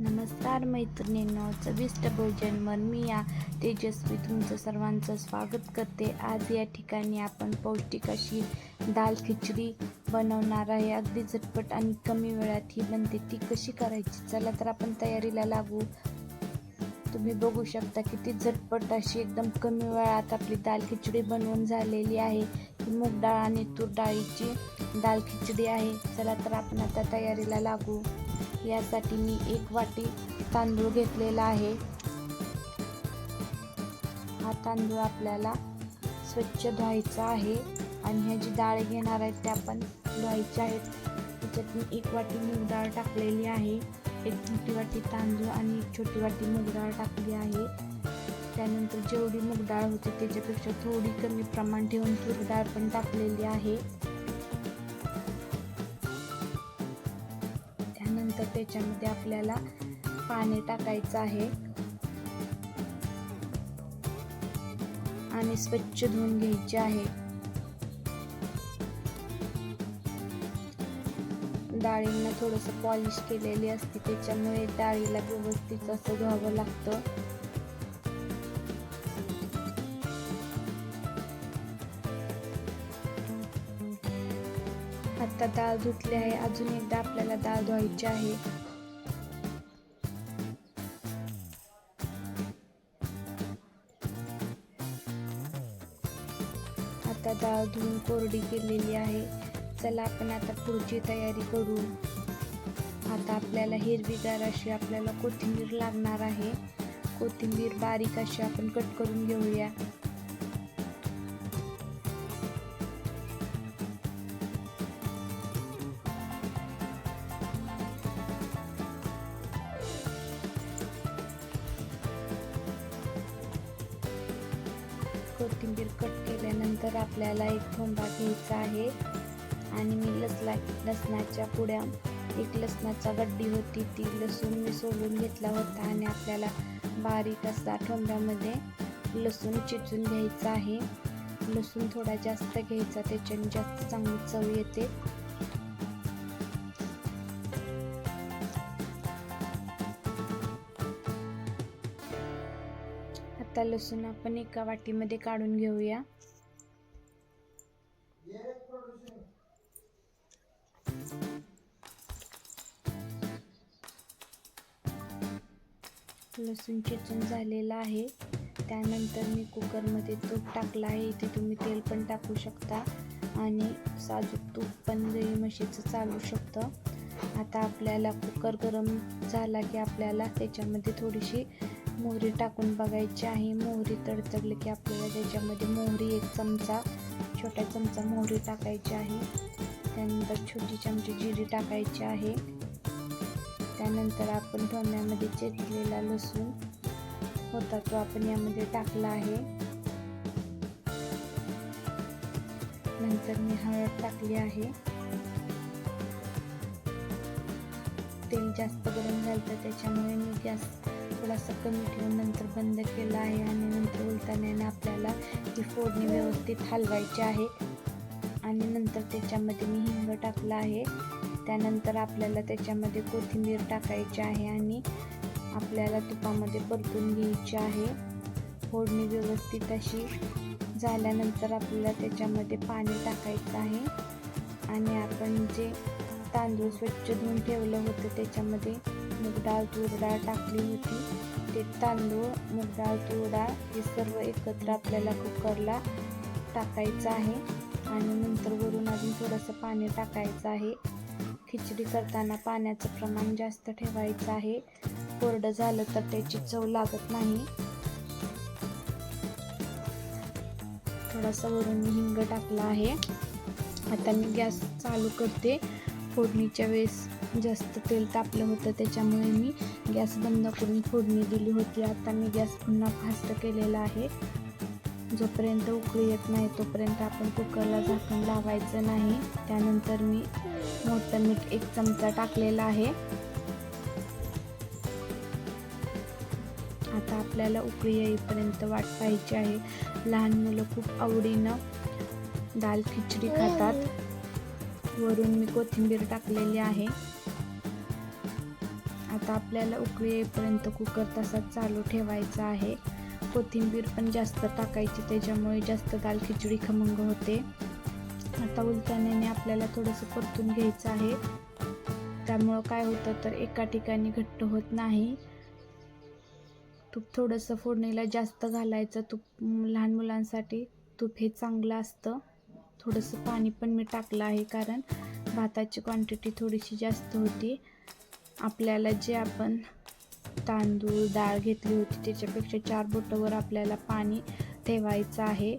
नमस्कार मैत्रिणींनो चविष्ट भोजनवर मी या तेजस्वी. तुमचं सर्वांचं स्वागत करते. आज या ठिकाणी आपण पौष्टिक अशी दाल खिचडी बनवणार आहे. अगदी झटपट आणि कमी वेळात ही बनते. ती कशी करायची? चला तर आपण तयारीला लागू. तुम्ही बघू शकता किती झटपट अशी एकदम कमी वेळात आपली दाल खिचडी बनवून झालेली आहे. मूग डाळ आणि तूर डाळीची दाल खिचडी आहे. चला तर आपण आता तयारीला लागू. यासाठी मी एक वाटी तांदूळ घेतलेला आहे. हा तांदूळ आपल्याला स्वच्छ धुवायचा आहे आणि ह्या जी डाळ घेणार आहेत त्या पण धुवायच्या आहेत. त्याच्यात मी एक वाटी मूग डाळ टाकलेली आहे. एक मोठी वाटी तांदूळ आणि एक छोटी वाटी मूग डाळ टाकली आहे. त्यानंतर जेवढी मूग डाळ होती त्याच्यापेक्षा थोडी कमी प्रमाण ठेवून तूर डाळ पण टाकलेली आहे. त्यानंतर त्याच्यामध्ये आपल्याला पाणी टाकायचं आहे. आणि स्वच्छ धुवून घ्यायचे आहे. डाळींना थोडंसं पॉलिश केलेली असते त्याच्यामुळे डाळीला व्यवस्थित असं धुवावं लागतं. आत्ता डाळ धुतली आहे. अजून एकदा आपल्याला डाळ धुवायची आहे. आता डाळ धुवून कोरडी केलेली आहे. चला आपण आता पुढची तयारी करू. आता आपल्याला हिरवीगार अशी आपल्याला कोथिंबीर लागणार आहे. कोथिंबीर बारीक अशी आपण कट करून घेऊया. त्यानंतर आपल्याला एक थोंबा घ्यायचा आहे. आणि मी लसला लसणाच्या पुड्या एक लसणाचा गड्डी होती ती लसूण मी सोलून घेतला होता आणि आपल्याला बारीक असा ठोंब्यामध्ये लसूण चिचून घ्यायचा आहे. लसूण थोडा जास्त घ्यायचा त्याच्याने जास्त चांगली चव येते. आता लसूण आपण एका वाटीमध्ये काढून घेऊया. लसूण चिचून झालेला आहे. त्यानंतर मी कुकरमध्ये तूप टाकलं आहे. इथे तुम्ही तेल पण टाकू शकता. आणि साजूक तूप पण दही म्हशीचं चालू शकतं. आता आपल्याला कुकर गरम झाला की आपल्याला त्याच्यामध्ये थोडीशी मोहरी टाकून बघायची आहे. मोहरी तडतडली की आपल्याला त्याच्यामध्ये मोहरी एक चमचा छोटा चमचा मोहरी टाकायची आहे. त्यानंतर छोटी चमची जिरी टाकायची आहे. त्यानंतर आपण ठोंब्यामध्ये चेचलेला लसूण होता तो आपण यामध्ये टाकला आहे. नंतर मी हळद टाकली आहे. तेल जास्त गरम झालं त्याच्यामुळे मी गॅस थोडासा कमी ठेवून नंतर बंद केला आहे आणि नंतर उलताना आपल्याला ही फोडणी व्यवस्थित हलवायची आहे. आणि नंतर त्याच्यामध्ये मी हिंग टाकला आहे. त्यानंतर आपल्याला त्याच्यामध्ये कोथिंबीर टाकायची आहे आणि आपल्याला तुपामध्ये परतून घ्यायची आहे. फोडणी व्यवस्थित अशी झाल्यानंतर आपल्याला त्याच्यामध्ये पाणी टाकायचं आहे. आणि आपण जे तांदूळ स्वच्छ धुवून ठेवलं होतं त्याच्यामध्ये मूग डाळ तूर डाळ टाकली होती. ते तांदूळ मूग डाळ तूर डाळ हे सर्व एकत्र आपल्याला कुकरला टाकायचं आहे. आणि नंतर वरून अजून थोडंसं पाणी टाकायचं आहे. खिचडी करताना पाण्याचं प्रमाण जास्त ठेवायचं आहे. कोरडं झालं तर त्याची चव लागत नाही. थोडासा वरून हिंग टाकला आहे. आता मी गॅस चालू करते. फोडणीच्या वेळेस जास्त तेल तापलं होतं त्याच्यामुळे मी गॅस बंद करून फोडणी दिली होती. आता मी गॅस पुन्हा फास्ट केलेला आहे. जोपर्यंत उकळी येत नाही तोपर्यंत आपण कुकरला झाकण लावायचं नाही. त्यानंतर मी मोठं मीठ एक चमचा टाकलेला आहे. आता आपल्याला उकळी येईपर्यंत वाट पाहायची आहे. लहान मुलं खूप आवडीनं दाल खिचडी खातात. वरून मी कोथिंबीर टाकलेली आहे. आता आपल्याला उकळी येईपर्यंत कुकर तसाच चालू ठेवायचा आहे. कोथिंबीर पण जास्त टाकायची त्याच्यामुळे जास्त दाल खिचडी खमंग होते. आता उलटाण्याने आपल्याला थोडंसं परतून घ्यायचं आहे. त्यामुळं काय होतं तर एका ठिकाणी घट्ट होत नाही. तूप थोडंसं फोडणीला जास्त घालायचं. तूप लहान मुलांसाठी तूप हे चांगलं असतं. थोडंसं पाणी पण मी टाकलं आहे कारण भाताची क्वांटिटी थोडीशी जास्त होती. आपल्याला जे आपण तांदूळ डाळ घेतली होती. त्याच्यापेक्षा चार बोटावर आपल्याला पाणी ठेवायचं आहे.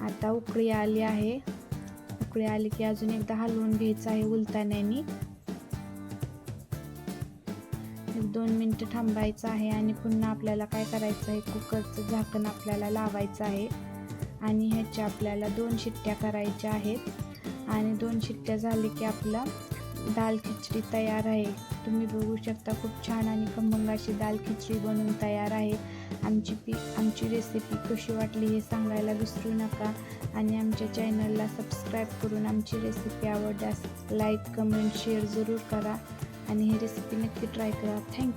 आता उकळी आली आहे. उकळी आली की अजून एकदा हलवून घ्यायचं आहे उलताण्याने एक दोन मिनटं थांबायचं आहे आणि पुन्हा आपल्याला काय करायचं आहे? कुकरचं झाकण आपल्याला लावायचं आहे. आणि ह्याच्या आपल्याला दोन शिट्ट्या करायच्या आहेत. आणि दोन शिट्ट्या झाली की आपला दाल खिचडी तयार आहे. तुम्ही बघू शकता खूप छान आणि खमंग दाल खिचडी बनवून तयार आहे. आमची पी आमची रेसिपी कशी वाटली हे सांगायला विसरू नका आणि आमच्या चॅनलला सबस्क्राईब करून आमची रेसिपी आवडल्यास लाईक कमेंट शेअर जरूर करा आणि ही रेसिपी नक्की ट्राय करा. Thank you